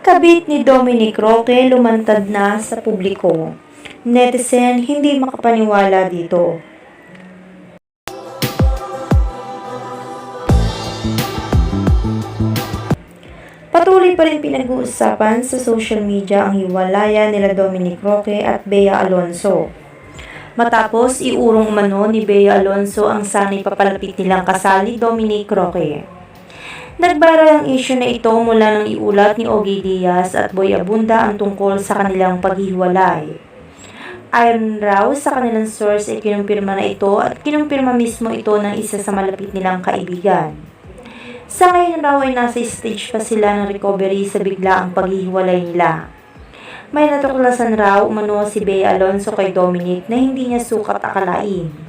Kabit ni Dominic Roque lumantad na sa publiko. Netizen hindi makapaniwala dito. Patuloy pa rin pinag-uusapan sa social media ang hiwalayan nila Dominic Roque at Bea Alonso. Matapos iurong umano ni Bea Alonso ang sanay papalapit nilang kasal ni Dominic Roque. Nagviral ang issue na ito mula nang iulat ni Ogie Diaz at Boy Abunda ang tungkol sa kanilang paghiwalay. Ayon raw sa kanilang source ay kinumpirma na ito at kinumpirma mismo ito ng isa sa malapit nilang kaibigan. Sa ngayon raw ay nasa stage pa sila ng recovery sa biglaang paghihiwalay nila. May natuklasan raw umano si Bea Alonso kay Dominic na hindi niya sukat akalain.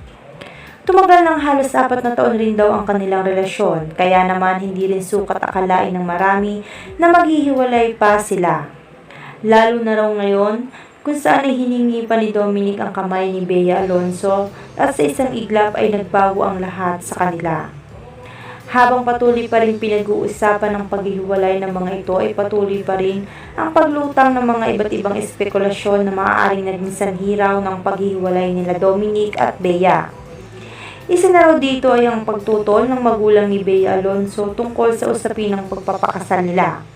Tumagal ng halos apat na taon rin daw ang kanilang relasyon, kaya naman hindi rin sukat akalain ng marami na maghihiwalay pa sila. Lalo na raw ngayon, kung saan ay hiningi pa ni Dominic ang kamay ni Bea Alonso at sa isang iglap ay nagbago ang lahat sa kanila. Habang patuloy pa rin pinag-uusapan ng paghihiwalay ng mga ito ay patuloy pa rin ang paglutang ng mga iba't ibang espekulasyon na maaaring naging sanhiraw ng paghihiwalay nila Dominic at Bea. Isa na raw dito ay ang pagtutol ng magulang ni Bea Alonso tungkol sa usapin ng pagpapakasal nila.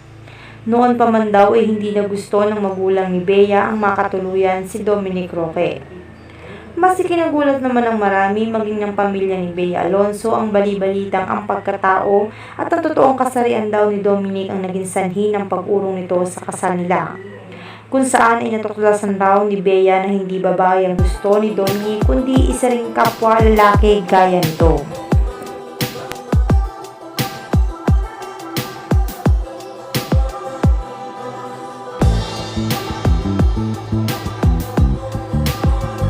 Noon pa man daw ay hindi na gusto ng magulang ni Bea ang makatuluyan si Dominic Roque. Mas ikinagulat naman ng marami maging ng pamilya ni Bea Alonso ang balibalitang ang pagkatao at ang totoong kasarian daw ni Dominic ang naging sanhi ng pag-urong nito sa kasal nila. Kung saan ay natuklasan raw ni Bea na hindi babae ang gusto ni Dominic kundi isa ring kapwa lalaki gaya nito.